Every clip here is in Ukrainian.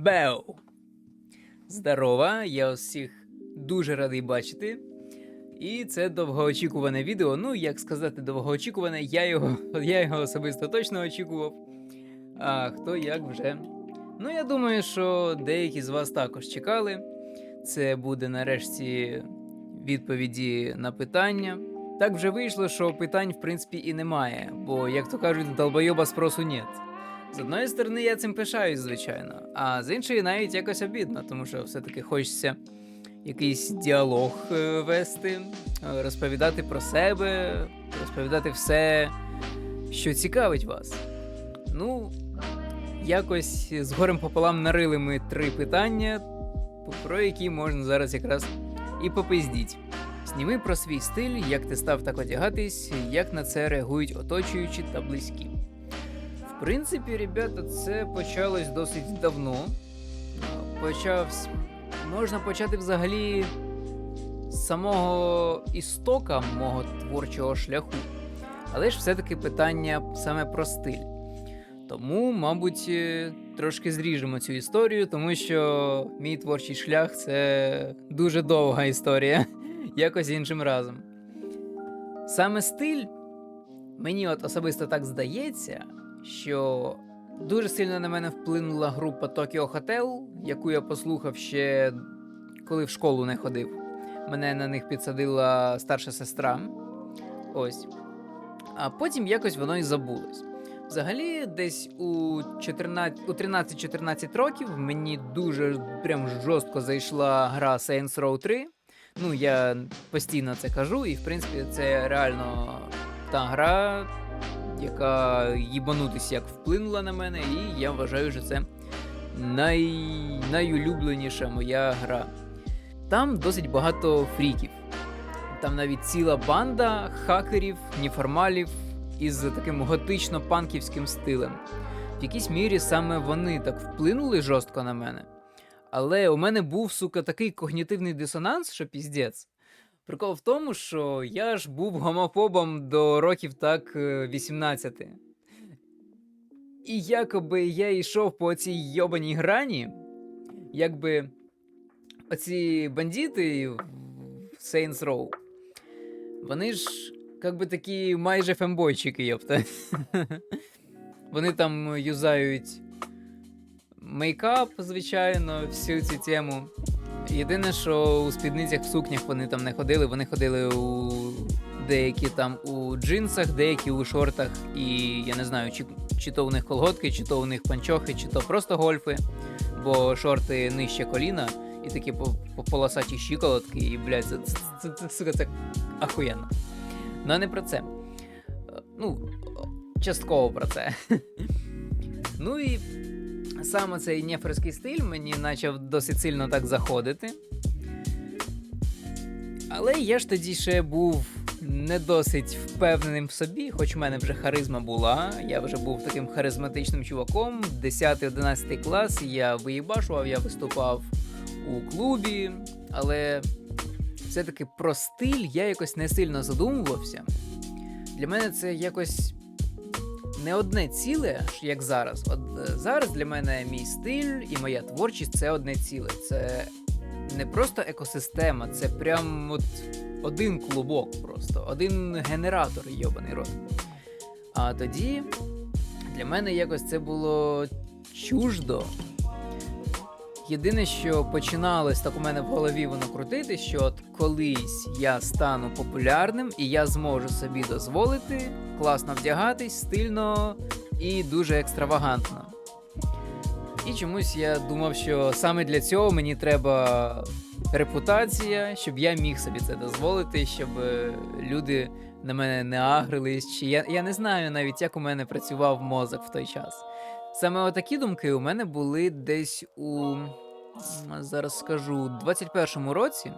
Беу! Здорова, я всіх дуже радий бачити. І це довгоочікуване відео. Ну, як сказати, довгоочікуване, я його, я його особисто точно очікував. А хто як вже. Ну, я думаю, що деякі з вас також чекали. Це буде нарешті відповіді на питання. Так вже вийшло, що питань, в принципі, і немає, бо, як то кажуть, долбойоба спросу нет. З одної сторони, я цим пишаюсь, звичайно, а з іншої навіть якось обідно, тому що все-таки хочеться якийсь діалог е, вести, е, розповідати про себе, розповідати все, що цікавить вас. Ну, якось з горем пополам нарили ми три питання, про які можна зараз якраз і попиздіть. Зніми про свій стиль, як ти став так одягатись, як на це реагують оточуючі та близькі. В принципі, ребята, це почалось досить давно. Почавсь. Можна почати взагалі з самого істока мого творчого шляху. Але ж все-таки питання саме про стиль. Тому, мабуть, е, трошки зріжемо цю історію, тому що мій творчий шлях це дуже довга історія, якось іншим разом. Саме стиль, мені от особисто так здається, що дуже сильно на мене вплинула група Tokyo Hotel, яку я послухав ще коли в школу не ходив. Мене на них підсадила старша сестра. Ось. А потім якось воно і забулось. Взагалі, десь у 14 у 13-14 років мені дуже прям жорстко зайшла гра Saints Row 3. Ну, я постійно це кажу, і в принципі це реально та гра, яка їбанутись як вплинула на мене, і я вважаю, що це най... найулюбленіша моя гра. Там досить багато фріків. Там навіть ціла банда хакерів, неформалів із таким готично-панківським стилем. В якійсь мірі саме вони так вплинули жорстко на мене. Але у мене був, сука, такий когнітивний дисонанс, що піздець. Прикол в тому, що я ж був гомофобом до років так е, 18. І якоби я йшов по цій йобаній грані, якби оці бандити в Saints Row, вони ж як би такі майже фембойчики, йопта. Вони там юзають мейкап, звичайно, всю цю тему. Єдине, що у спідницях в сукнях вони там не ходили, вони ходили у деякі там у джинсах, деякі у шортах, і я не знаю, чи, чи то у них колготки, чи то у них панчохи, чи то просто гольфи, бо шорти нижче коліна і такі по, по полосаті щиколотки, і, блядь, це, це, це, це, це ахуєнно. Ну, а не про це. Е, Ну, частково про це. Ну і саме цей неферський стиль мені почав досить сильно так заходити. Але я ж тоді ще був не досить впевненим в собі, хоч в мене вже харизма була. Я вже був таким харизматичним чуваком. 10-11 клас я виїбашував, я виступав у клубі, але все-таки про стиль я якось не сильно задумувався. Для мене це якось не одне ціле, як зараз. От е, зараз для мене мій стиль і моя творчість це одне ціле. Це не просто екосистема, це прям от один клубок, просто один генератор, йобаний рот. А тоді для мене якось це було чуждо. Єдине, що починалось так у мене в голові воно крутити, що от колись я стану популярним і я зможу собі дозволити класно вдягатись, стильно і дуже екстравагантно. І чомусь я думав, що саме для цього мені треба репутація, щоб я міг собі це дозволити, щоб е, люди на мене не агрились. Чи я, я не знаю навіть, як у мене працював мозок в той час. Саме отакі думки у мене були десь у зараз скажу 21-му році.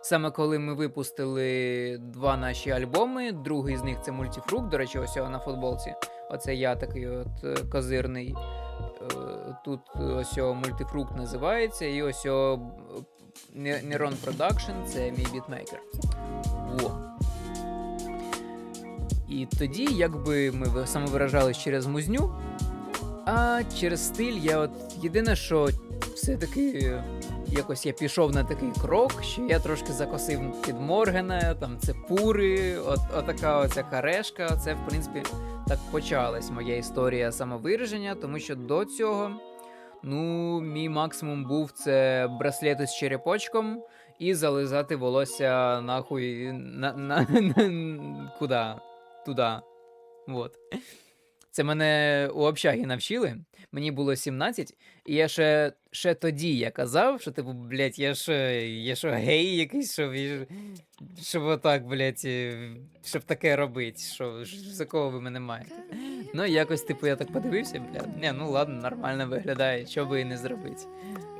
Саме коли ми випустили два наші альбоми. Другий з них це мультифрукт. До речі, ось його на футболці. Оце я такий от е, козирний. Е, Тут ось мультифрукт називається, і ось його е, Neuron Production це мій бітмейкер. І тоді, якби ми ви- самовиражались через музню, А через стиль я от єдине, що все-таки якось я пішов на такий крок, що я трошки закосив під Моргена, там це пури, от, отака оця харешка. Це, в принципі, так почалась моя історія самовираження, тому що до цього, ну, мій максимум був це браслети з черепочком і зализати волосся нахуй на, на, на, куди? Туди. Вот. Це мене у общагі навчили. Мені було 17, і я ще, ще тоді я казав, що типу, блядь, я що, я що гей якийсь, щоб, щоб отак, блядь, е, щоб таке робити, що за кого ви мене маєте. Ну, якось, типу, я так подивився, блядь, не, ну ладно, нормально виглядає, що би і не зробити.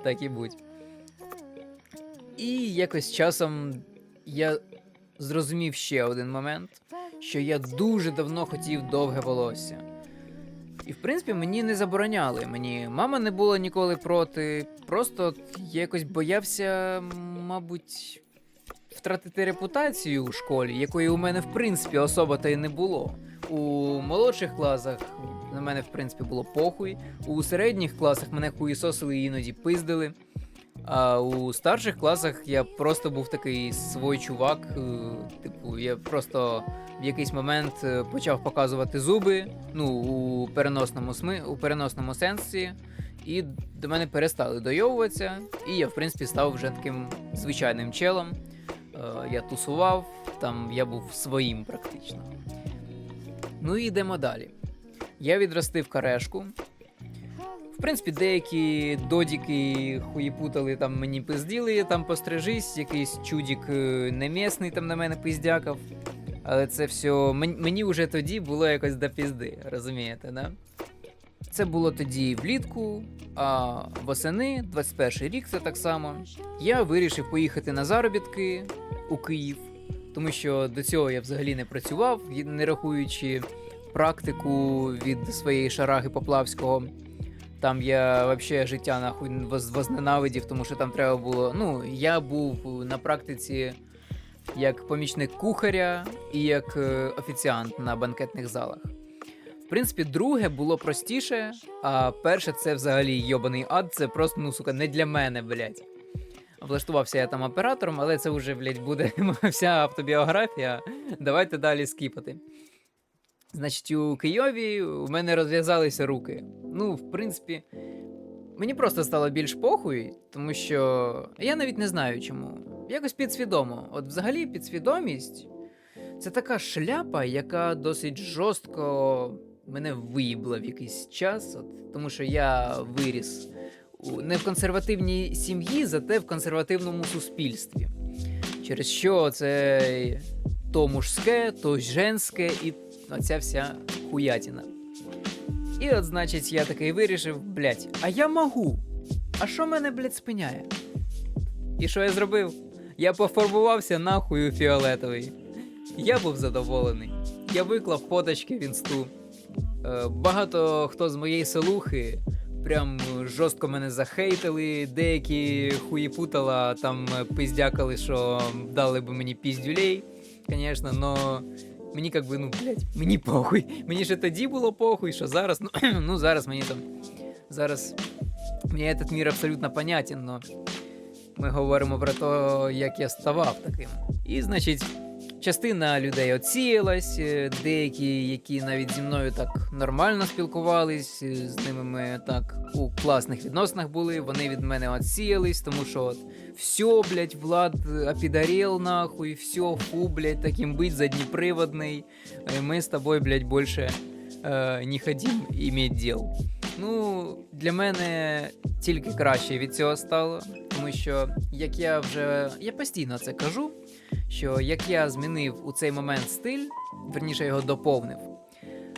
Так і будь. І якось часом я зрозумів ще один момент, що я дуже давно хотів довге волосся. І в принципі мені не забороняли. Мені мама не була ніколи проти. Просто я якось боявся, мабуть, втратити репутацію у школі, якої у мене в принципі особо та й не було. У молодших класах на мене, в принципі, було похуй. У середніх класах мене хуїсосили іноді пиздили. А у старших класах я просто був такий свой чувак. е, Типу, я просто в якийсь момент е, почав показувати зуби, ну, у переносному сми, у переносному сенсі, і до мене перестали дойовуватися, і я, в принципі, став вже таким звичайним челом. Е, Я тусував, там я був своїм практично. Ну і йдемо далі. Я відростив карешку. В принципі, деякі додіки хуєпутали там мені пизділи, там пострижись, якийсь чудік е, немісний там на мене пиздякав. Але це все мені вже тоді було якось до пізди, розумієте, да? Це було тоді влітку, а восени, 21 рік, це так само. Я вирішив поїхати на заробітки у Київ, тому що до цього я взагалі не працював, не рахуючи практику від своєї шараги Поплавського. Там я взагалі життя нахуй воз- возненавидів, тому що там треба було. Ну, я був на практиці як помічник кухаря і як е, офіціант на банкетних залах. В принципі, друге було простіше, а перше це взагалі йобаний ад, це просто, ну, сука, не для мене, блядь. Влаштувався я там оператором, але це вже, блядь, буде вся автобіографія. Давайте далі скіпати. Значить, у Києві у мене розв'язалися руки. Ну, в принципі, мені просто стало більш похуй, тому що я навіть не знаю чому. Якось підсвідомо. От взагалі підсвідомість це така шляпа, яка досить жорстко мене виїбла в якийсь час, от, тому що я виріс не в консервативній сім'ї, зате в консервативному суспільстві. Через що це то мужське, то женське і оця вся хуятіна. І от, значить, я такий вирішив, блять, а я можу. А що мене, блять, спиняє? І що я зробив? Я пофарбувався нахуй у фіолетовий. Я був задоволений. Я виклав фоточки в інсту. Е, багато хто з моєї селухи прям жорстко мене захейтили, деякі хуєпутала там пиздякали, що дали би мені піздюлей, звісно, но мені как би, ну, блядь, мені похуй. Мені ще тоді було похуй, що зараз, ну, ну зараз мені там. Зараз мені этот мір абсолютно понятен, но ми говоримо про те, як я ставав таким. І, значить, частина людей оціялась, е, деякі, які навіть зі мною так нормально спілкувались, е, з ними ми так у класних відносинах були, вони від мене оціялись, тому що от все, блядь, Влад опидарел нахуй, все, фу, блядь, таким быть заднеприводный, э, мы с тобой, блядь, больше э, не хотим иметь дел. Ну, для мене тільки краще від цього стало, тому що як я вже я постійно це кажу, що як я змінив у цей момент стиль, верніше його доповнив,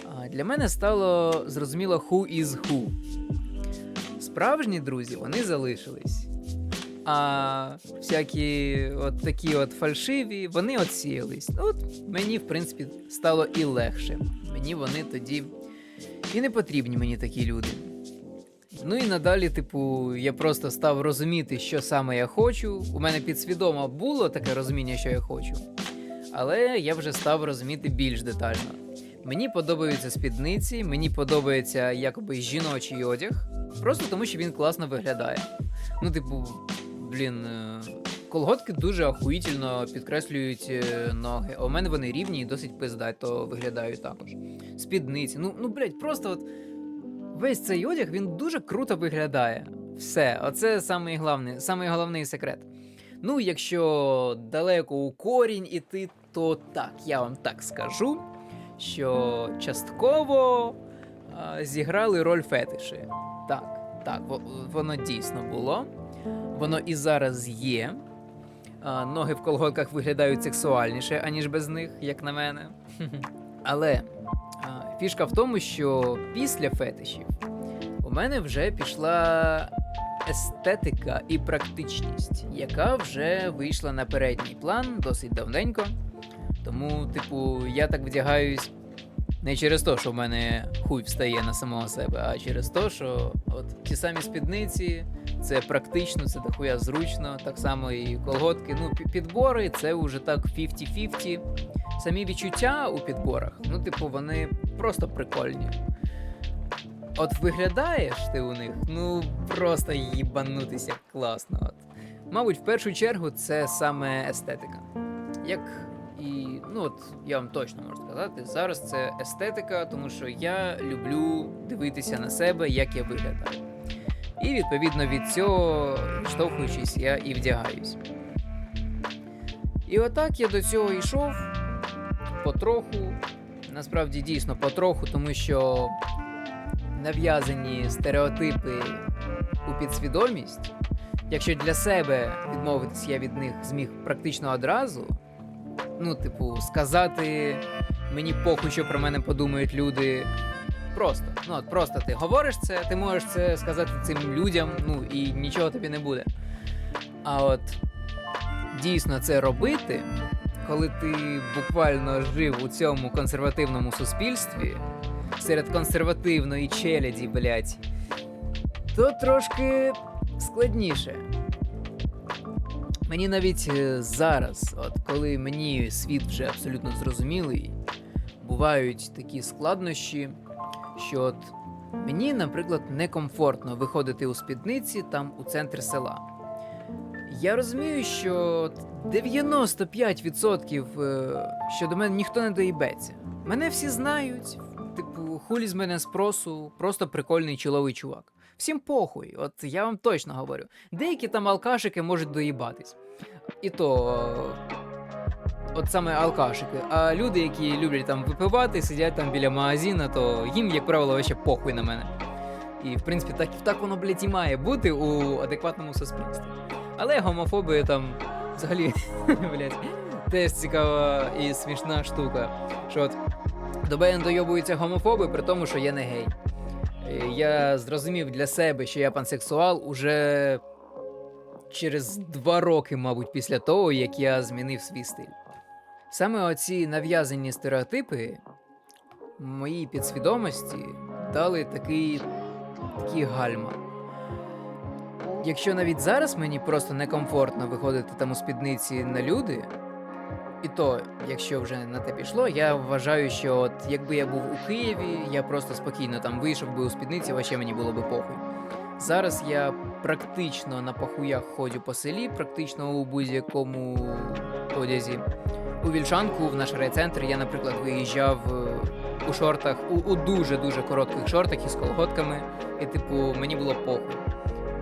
а, для мене стало зрозуміло who is who. Справжні друзі вони залишились. А всякі от такі от фальшиві, вони отсіялись. От мені, в принципі, стало і легше. Мені вони тоді і не потрібні мені такі люди. Ну і надалі, типу, я просто став розуміти, що саме я хочу. У мене підсвідомо було таке розуміння, що я хочу. Але я вже став розуміти більш детально. Мені подобаються спідниці, мені подобається якоби жіночий одяг, просто тому що він класно виглядає. Ну, типу, блін, е, колготки дуже охуїтельно підкреслюють е, ноги. А у мене вони рівні і досить пиздато виглядають також. Спідниці. Ну, ну блядь, просто от весь цей одяг він дуже круто виглядає. Все, оце самий головний, самий головний секрет. Ну, якщо далеко у корінь іти, то так, я вам так скажу, що частково а, зіграли роль фетиші. Так, так, воно дійсно було. Воно і зараз є. Ноги в колготках виглядають сексуальніше, аніж без них, як на мене. Але фішка в тому, що після фетишів у мене вже пішла естетика і практичність, яка вже вийшла на передній план досить давненько. Тому, типу, я так вдягаюсь не через те, що в мене хуй встає на самого себе, а через те, що от ті самі спідниці, це практично, це дохуя зручно. Так само і колготки. Ну, підбори це вже так 50-50. Самі відчуття у підборах, ну, типу, вони просто прикольні. От виглядаєш ти у них, ну просто їбанутися класно. От. Мабуть, в першу чергу це саме естетика. Як і, ну от я вам точно можу сказати, зараз це естетика, тому що я люблю дивитися на себе, як я виглядаю. І відповідно від цього, відштовхуючись, я і вдягаюсь. І отак я до цього йшов потроху. Насправді дійсно потроху, тому що нав'язані стереотипи у підсвідомість, якщо для себе відмовитись я від них зміг практично одразу, ну, типу, сказати мені похуй, що про мене подумають люди. Просто, ну от просто ти говориш це, ти можеш це сказати цим людям, ну і нічого тобі не буде. А от дійсно це робити, коли ти буквально жив у цьому консервативному суспільстві, серед консервативної челяді, блять, то трошки складніше. Мені навіть е, зараз, от коли мені світ вже абсолютно зрозумілий, бувають такі складнощі, що от мені, наприклад, некомфортно виходити у спідниці там у центр села. Я розумію, що 95% е, що до мене ніхто не доїбеться. Мене всі знають, типу, хулі з мене спросу, просто прикольний чоловий чувак. Всім похуй, от я вам точно говорю. Деякі там алкашики можуть доїбатись. І то. От саме алкашики. А люди, які люблять там випивати, сидять там біля магазина, то їм, як правило, вообще похуй на мене. І в принципі, так, так воно, блядь, і має бути у адекватному суспільстві. Але гомофоби там взагалі, блядь, теж цікава і смішна штука. Що от до мене дойобуються гомофоби, при тому, що я не гей. Е, Я зрозумів для себе, що я пансексуал уже через два роки, мабуть, після того, як я змінив свій стиль. Саме оці нав'язані стереотипи моїй підсвідомості дали такий, такий гальма. Якщо навіть зараз мені просто некомфортно виходити там у спідниці на люди, і то, якщо вже на те пішло, я вважаю, що от якби я був у Києві, я просто спокійно там вийшов би у спідниці, вообще мені було би похуй. Зараз я практично на пахуях ходжу по селі, практично у будь-якому одязі. У Вільшанку в наш райцентр я, наприклад, виїжджав е, у шортах, у, у дуже-дуже коротких шортах із колготками, і, типу, мені було похуй.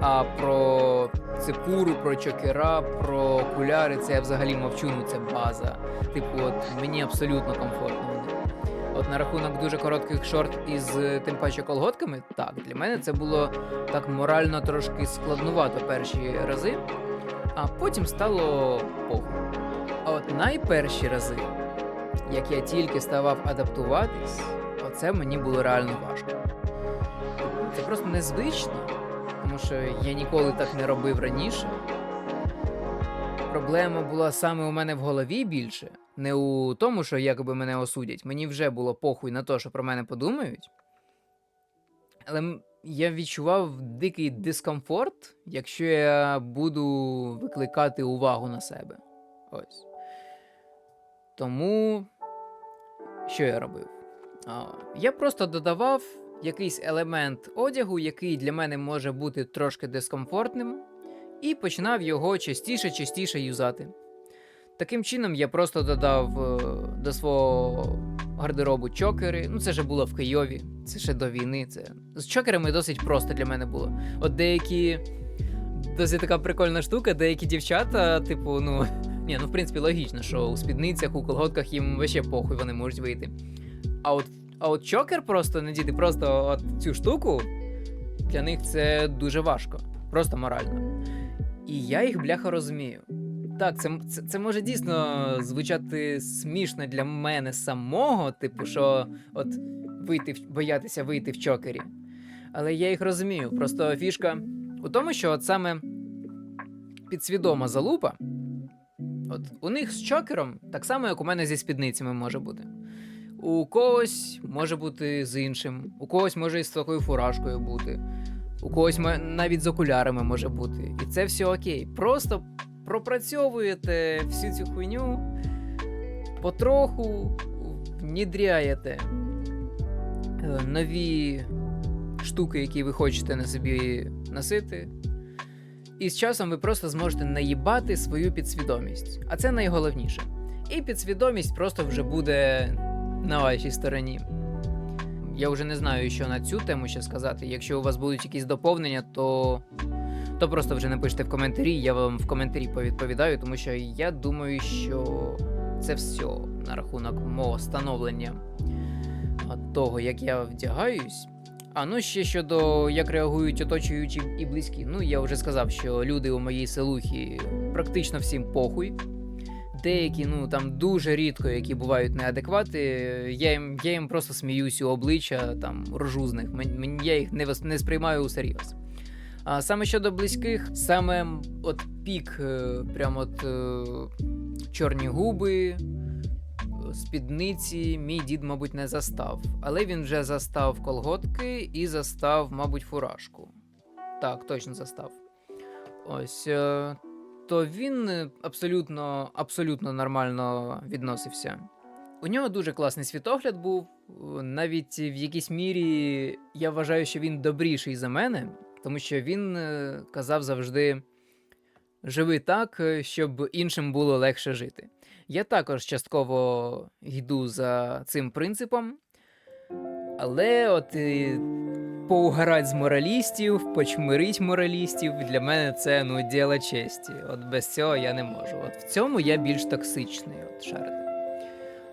А про цепуру, про чокера, про окуляри це я взагалі мовчу, ну це база. Типу, от мені абсолютно комфортно. От на рахунок дуже коротких шорт із е, тим паче колготками, так, для мене це було так морально трошки складнувато перші рази, а потім стало похуй. А от найперші рази, як я тільки ставав адаптуватись, оце мені було реально важко. Це просто незвично, що я ніколи так не робив раніше. Проблема була саме у мене в голові більше, не у тому, що якоби мене осудять. Мені вже було похуй на те, що про мене подумають. Але я відчував дикий дискомфорт, якщо я буду викликати увагу на себе. Ось. Тому що я робив? Я просто додавав якийсь елемент одягу, який для мене може бути трошки дискомфортним, і починав його частіше-частіше юзати. Таким чином, я просто додав е, до свого гардеробу чокери. Ну, це вже було в Києві, це ще до війни. Це... З чокерами досить просто для мене було. От деякі. Досить така прикольна штука, деякі дівчата, типу, ну. Ні, ну в принципі логічно, що у спідницях, у колготках їм вообще похуй вони можуть вийти. А от, а от чокер просто надіти, просто от цю штуку, для них це дуже важко, просто морально. І я їх бляха розумію. Так, це, це, це може дійсно звучати смішно для мене самого, типу, що от вийти боятися вийти в чокері. Але я їх розумію. Просто фішка у тому, що от саме підсвідома залупа, от у них з чокером так само, як у мене зі спідницями може бути. У когось може бути з іншим, у когось може і з такою фуражкою бути, у когось навіть з окулярами може бути. І це все окей. Просто пропрацьовуєте всю цю хуйню, потроху внідряєте е, нові штуки, які ви хочете на собі носити. І з часом ви просто зможете наїбати свою підсвідомість. А це найголовніше. І підсвідомість просто вже буде на вашій стороні. Я вже не знаю, що на цю тему ще сказати. Якщо у вас будуть якісь доповнення, то, то просто вже напишіть в коментарі, я вам в коментарі повідповідаю, тому що я думаю, що це все на рахунок мого становлення того, як я вдягаюсь. А ну ще щодо як реагують оточуючі і близькі. Ну я вже сказав, що люди у моїй селухі практично всім похуй. Деякі, ну там дуже рідко, які бувають неадеквати, я їм, я їм просто сміюсь у обличчя, там ржу з них. Я їх не, не сприймаю усерйоз. А саме щодо близьких, саме от пік, е, прямо от е, чорні губи, е, спідниці, мій дід, мабуть, не застав. Але він вже застав колготки і застав, мабуть, фуражку. Так, точно застав. Ось. То він е, абсолютно, абсолютно нормально відносився. У нього дуже класний світогляд був. е, Навіть в якійсь мірі я вважаю, що він добріший за мене, тому що він е, казав завжди: живи так, щоб іншим було легше жити. Я також частково йду за цим принципом, але от поугарать з моралістів, почмирить моралістів, для мене це ну діло честі. От без цього я не можу. От в цьому я більш токсичний, от шарити.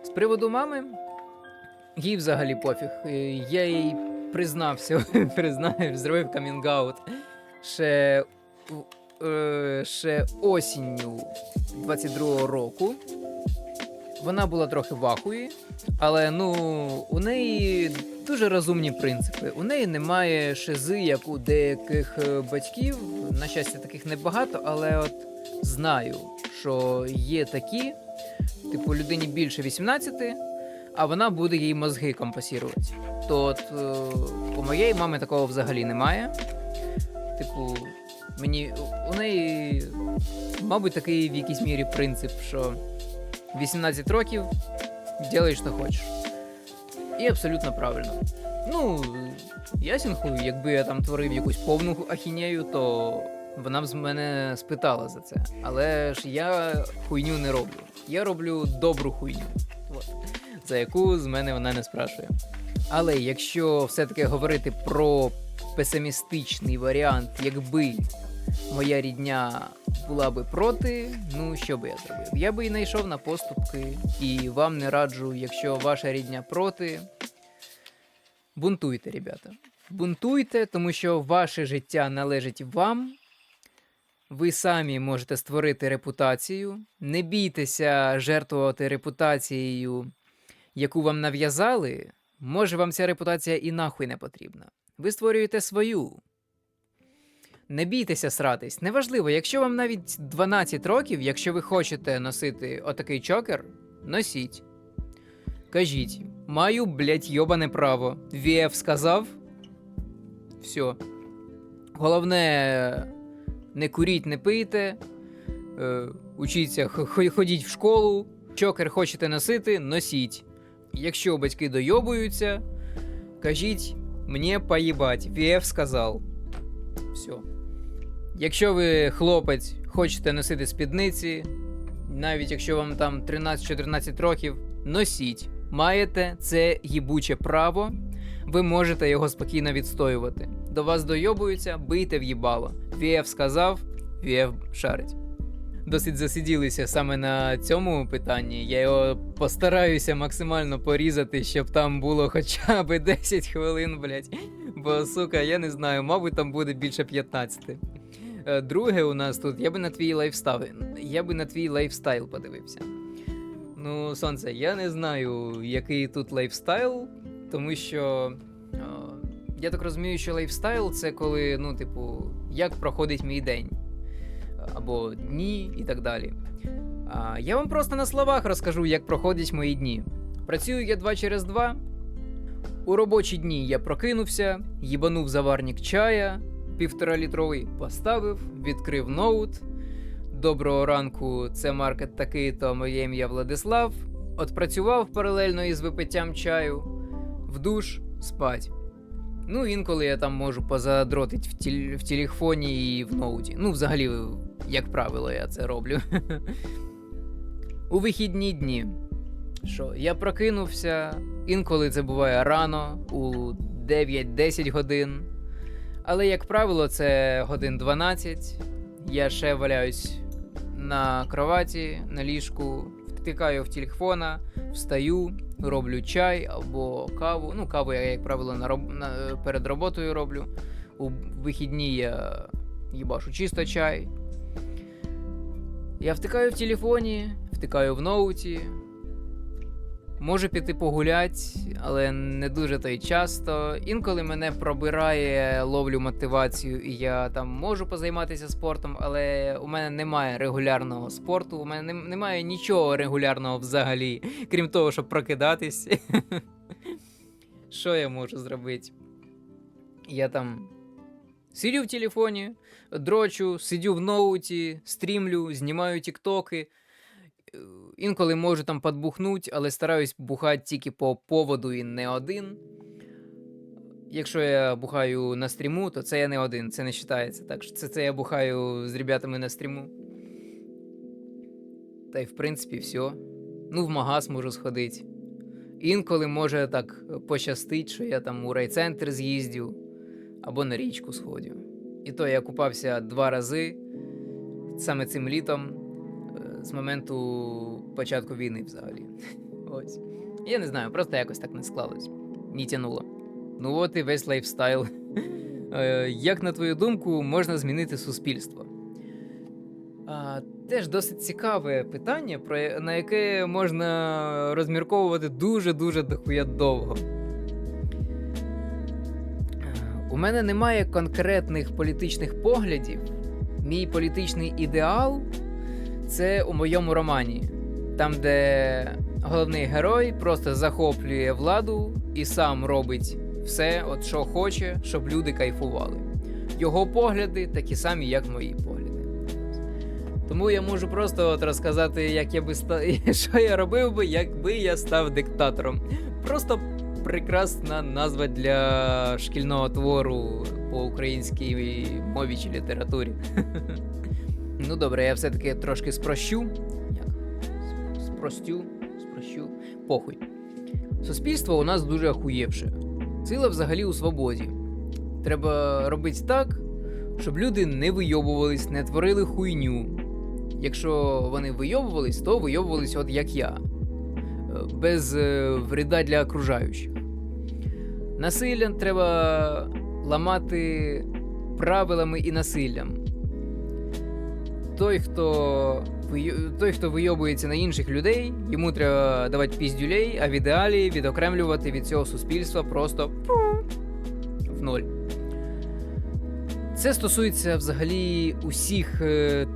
З приводу мами, їй взагалі пофіг. Е, Я їй признався, признаю, зробив камінгаут ще, е, ще осінню 22-го року. Вона була трохи в ахуї, але ну у неї дуже розумні принципи. У неї немає шизи, як у деяких е, батьків. На щастя, таких небагато, але от знаю, що є такі, типу, людині більше 18, а вона буде їй мозги компасірувати. То от е, у моєї мами такого взагалі немає. Типу, мені у неї, мабуть, такий в якійсь мірі принцип, що 18 років, делай, що хочеш. І абсолютно правильно. Ну, ясен хуй, якби я там творив якусь повну ахінею, то вона б з мене спитала за це. Але ж я хуйню не роблю. Я роблю добру хуйню. От. За яку з мене вона не спрашує. Але якщо все-таки говорити про песимістичний варіант, якби моя рідня була би проти, ну що би я зробив? Я би і не йшов на поступки, і вам не раджу, якщо ваша рідня проти. Бунтуйте, ребята. Бунтуйте, тому що ваше життя належить вам. Ви самі можете створити репутацію. Не бійтеся жертвувати репутацією, яку вам нав'язали. Може, вам ця репутація і нахуй не потрібна. Ви створюєте свою. Не бійтеся сратись. Неважливо, якщо вам навіть 12 років, якщо ви хочете носити отакий чокер, носіть. Кажіть, маю, блять, йобане право. ВФ сказав. Все. Головне, не куріть, не пийте. Е, учіться, ходіть в школу. Чокер хочете носити, носіть. Якщо батьки дойобуються, кажіть мені поїбать, ВФ сказав. Все. Якщо ви хлопець, хочете носити спідниці, навіть якщо вам там 13-14 років, носіть. Маєте це їбуче право, ви можете його спокійно відстоювати. До вас дойобуються, бийте в їбало. ВФ сказав, ВФ шарить. Досить засиділися саме на цьому питанні. Я його постараюся максимально порізати, щоб там було хоча б 10 хвилин, блять. Бо, сука, я не знаю, мабуть, там буде більше 15. Е, Друге, у нас тут я би на твій лайфстайл. Я би на твій лайфстайл подивився. Ну, сонце, я не знаю, який тут лайфстайл, тому що. е, Я так розумію, що лайфстайл це коли, ну, типу, як проходить мій день. Або дні і так далі. А я вам просто на словах розкажу, як проходять мої дні. Працюю я два через два. У робочі дні я прокинувся, їбанув заварник чая, півтора літровий, поставив, відкрив ноут. Доброго ранку, це маркет такий, то моє ім'я Владислав. Отпрацював паралельно із випиттям чаю, в душ, спать. Ну, інколи я там можу позадротить в, тіль... в телефоні і в ноуті. Ну, взагалі, як правило, я це роблю. У вихідні дні. Що, я прокинувся, інколи це буває рано, у 9-10 годин. Але, як правило, це годин 12. Я ще валяюсь на кроваті, на ліжку, втикаю в телефона, встаю, роблю чай або каву. Ну, каву я, як правило, на роб... на... перед роботою роблю. У вихідні я їбашу чисто чай. Я втикаю в телефоні, втикаю в ноуті. Можу піти погулять, але не дуже то й часто. Інколи мене пробирає, ловлю мотивацію, і я там можу позайматися спортом, але у мене немає регулярного спорту, у мене немає нічого регулярного взагалі, крім того, щоб прокидатись. Що я можу зробити? Я там сидю в телефоні, дрочу, сидю в ноуті, стрімлю, знімаю тіктоки. Інколи можу там подбухнуть, але стараюсь бухати тільки по поводу і не один. Якщо я бухаю на стріму, то це я не один, це не вважається. Так що це, це я бухаю з ребятами на стріму. Та й в принципі все. Ну, в магаз можу сходити. Інколи може так пощастить, що я там у райцентр з'їздю або на річку сходю. І то я купався два рази саме цим літом з моменту початку війни взагалі. Ось. Я не знаю, просто якось так не склалось. Не тянуло. Ну от і весь лайфстайл. Е, Як на твою думку, можна змінити суспільство? А, теж досить цікаве питання, про на яке можна розмірковувати дуже-дуже дохуя довго. Е, У мене немає конкретних політичних поглядів. Мій політичний ідеал це у моєму романі, там, де головний герой просто захоплює владу і сам робить все, от що хоче, щоб люди кайфували. Його погляди такі самі, як мої погляди. Тому я можу просто от розказати, як я би ста... що я робив би, якби я став диктатором. Просто прекрасна назва для шкільного твору по українській мові чи літературі. Ну добре, я все-таки трошки спрощу. Як? Спростю, спрощу. Похуй. Суспільство у нас дуже охуєвше. Сила взагалі у свободі. Треба робити так, щоб люди не вийобувались, не творили хуйню. Якщо вони вийобувались, то вийобувались от як я. Е, Без е, вреда для окружаючих. Насилля треба ламати правилами і насиллям. Той, хто, той, хто вийобується на інших людей, йому треба давати піздюлей, а в ідеалі відокремлювати від цього суспільства просто в ноль. Це стосується взагалі усіх е,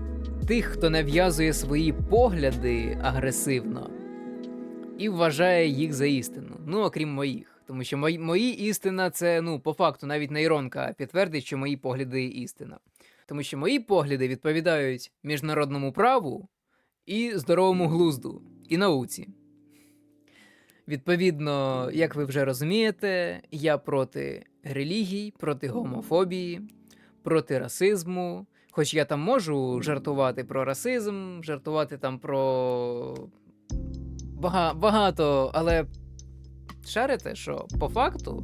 тих, хто нав'язує свої погляди агресивно і вважає їх за істину. Ну, окрім моїх. Тому що мої, мої істина це, ну, по факту, навіть нейронка підтвердить, що мої погляди істина. Тому що мої погляди відповідають міжнародному праву і здоровому глузду, і науці. Відповідно, як ви вже розумієте, я проти релігій, проти гомофобії, проти расизму. Хоч я там можу жартувати про расизм, жартувати там про бага- багато, але шарите, що по факту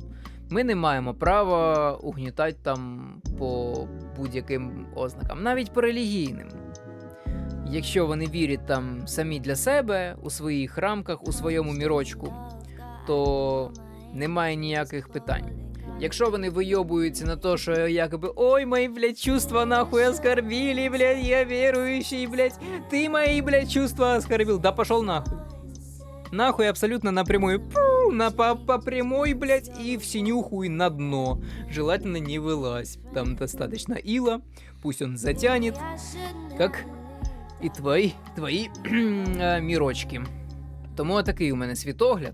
ми не маємо права угнітати там по будь-яким ознакам, навіть по релігійним. Якщо вони вірять там самі для себе, у своїх рамках, у своєму мірочку, то немає ніяких питань. Якщо вони вийобуються на то, що якоби ой, мої, блядь, чувства нахуй оскорбили, блядь, я верующий, блядь, ты мои, блядь, чувства оскорбил. Да пошел нахуй. Нахуй абсолютно напрямую. Пу, на по, по прямой, блядь, и в синюху и на дно. Желательно не вылазь. Там достаточно ила, пусть он затянет, как і твої, твої мірочки. Тому такий у мене світогляд.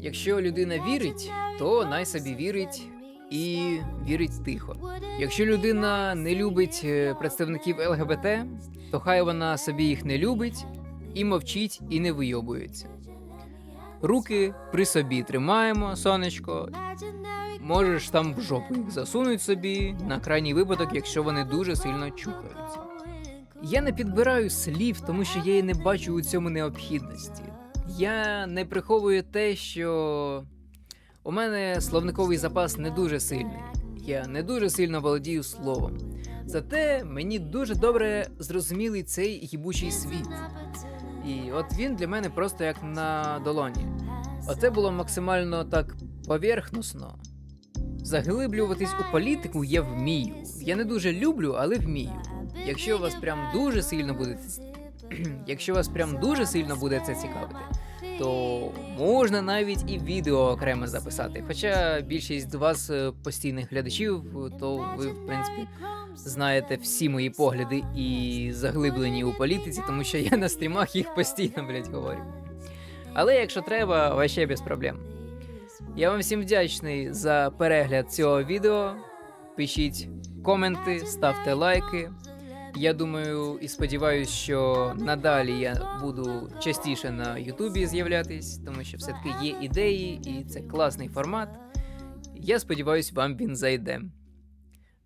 Якщо людина вірить, то най собі вірить і вірить тихо. Якщо людина не любить е, представників ЛГБТ, то хай вона собі їх не любить і мовчить, і не вийобується. Руки при собі тримаємо, сонечко. Можеш там в жопу їх засунуть собі на крайній випадок, якщо вони дуже сильно чухаються. Я не підбираю слів, тому що я і не бачу у цьому необхідності. Я не приховую те, що у мене словниковий запас не дуже сильний. Я не дуже сильно володію словом. Зате мені дуже добре зрозумілий цей гібучий світ. І от він для мене просто як на долоні. Оце було максимально так поверхносно. Заглиблюватись у політику я вмію. Я не дуже люблю, але вмію. Якщо вас прям дуже сильно буде якщо вас прям дуже сильно буде це цікавити, то можна навіть і відео окремо записати. Хоча більшість з вас е, постійних глядачів, то ви, в принципі, знаєте всі мої погляди і заглиблені у політиці, тому що я на стрімах їх постійно, блядь, говорю. Але якщо треба, вообще без проблем. Я вам всім вдячний за перегляд цього відео. Пишіть коменти, ставте лайки. Я думаю і сподіваюся, що надалі я буду частіше на Ютубі з'являтись, тому що все-таки є ідеї, і це класний формат. Я сподіваюся, вам він зайде.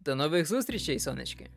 До нових зустрічей, сонечки!